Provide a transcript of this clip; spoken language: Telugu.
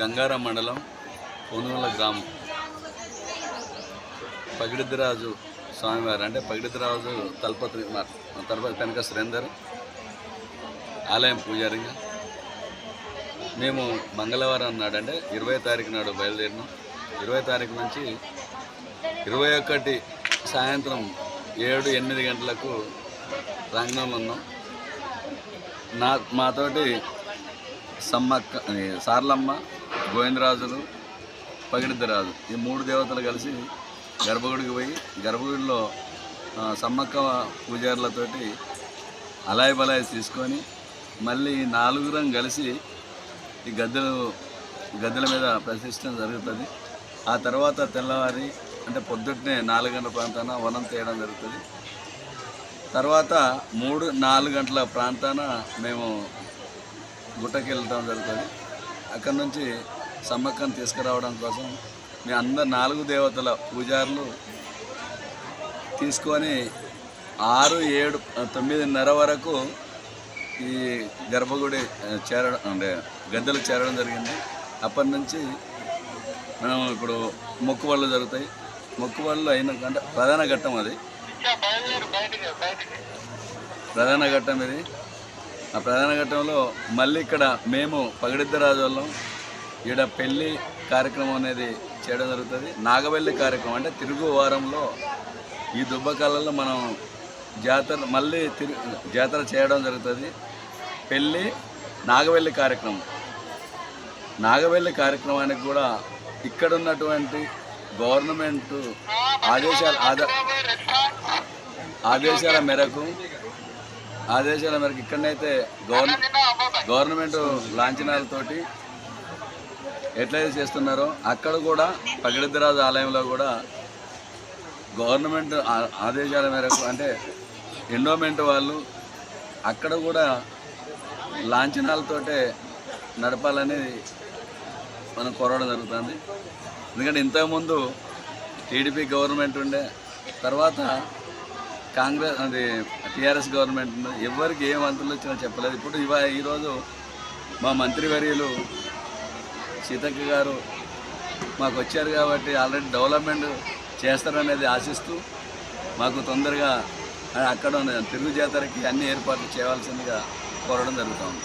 గంగారం మండలం పొనుగోల గ్రామం. పగిడిద్దిరాజు స్వామివారు అంటే పగిడిద్దిరాజు తలపతి తలపతి కనక సురేందర్ ఆలయం పూజారిగా. మేము మంగళవారం నాడు అంటే ఇరవై తారీఖు నాడు బయలుదేరినాం. ఇరవై తారీఖు నుంచి ఇరవై ఒకటి సాయంత్రం ఏడు ఎనిమిది గంటలకు రంగంలో ఉన్నాం. నా మాతోటి సమ్మక్క సార్లమ్మ గోవిందరాజులు పగిడిద్దరాజు ఈ మూడు దేవతలు కలిసి గర్భగుడికి పోయి గర్భగుడిలో సమ్మక్క పూజారులతోటి అలాయి బలాయి తీసుకొని మళ్ళీ నాలుగురం కలిసి ఈ గద్దెలు గద్దెల మీద ప్రతిష్టం జరుగుతుంది. ఆ తర్వాత తెల్లవారి అంటే పొద్దున్నే నాలుగు గంటల ప్రాంతాన వనం తీయడం జరుగుతుంది. తర్వాత మూడు నాలుగు గంటల ప్రాంతాన మేము గుట్టకి వెళ్ళటం జరుగుతుంది. అక్కడి నుంచి సమ్మక్కను తీసుకురావడం కోసం మీ అందరు నాలుగు దేవతల పూజారులు తీసుకొని ఆరు ఏడు తొమ్మిదిన్నర వరకు ఈ గర్భగుడి చేరడం అంటే గద్దెలు చేరడం జరిగింది. అప్పటి నుంచి మనం ఇప్పుడు మొక్కుబళ్ళు జరుగుతాయి. మొక్కుబళ్ళు అయిన అంటే ప్రధాన ఘట్టం అది. ప్రధాన ఘట్టం ఇది. ఆ ప్రధాన ఘట్టంలో మళ్ళీ ఇక్కడ మేము పగడిద్దరాజు వాళ్ళం. ఈడ పెళ్ళి కార్యక్రమం అనేది చేయడం జరుగుతుంది. నాగవెల్లి కార్యక్రమం అంటే తిరుగు వారంలో ఈ దుబ్బకాలలో మనం జాతర మళ్ళీ తిరు జాతర చేయడం జరుగుతుంది. పెళ్ళి నాగవెల్లి కార్యక్రమం. నాగవెల్లి కార్యక్రమానికి కూడా ఇక్కడ ఉన్నటువంటి గవర్నమెంట్ ఆదేశాల ఆదా ఆదేశాల మేరకు ఆదేశాల మేరకు ఇక్కడనైతే గవర్న గవర్నమెంట్ లాంఛనాలతోటి ఎట్లయితే చేస్తున్నారో అక్కడ కూడా పగిడిద్దరాజు ఆలయంలో కూడా గవర్నమెంట్ ఆదేశాల మేరకు అంటే ఎండోమెంట్ వాళ్ళు అక్కడ కూడా లాంఛనాలతోటే నడపాలని మనం కోరడం జరుగుతుంది. ఎందుకంటే ఇంతకుముందు టీడీపీ గవర్నమెంట్ ఉండే తర్వాత కాంగ్రెస్ అది టీఆర్ఎస్ గవర్నమెంట్ ఎవరికి ఏ మంత్రులు వచ్చినా చెప్పలేదు. ఇప్పుడు ఇవా ఈరోజు మా మంత్రివర్యులు సీతక్క గారు మాకు వచ్చారు కాబట్టి ఆల్రెడీ డెవలప్మెంట్ చేస్తారనేది ఆశిస్తూ మాకు తొందరగా అక్కడ ఉన్న తిరుగు జాతరకి అన్ని ఏర్పాట్లు చేయవలసిందిగా కోరడం జరుగుతూ ఉంది.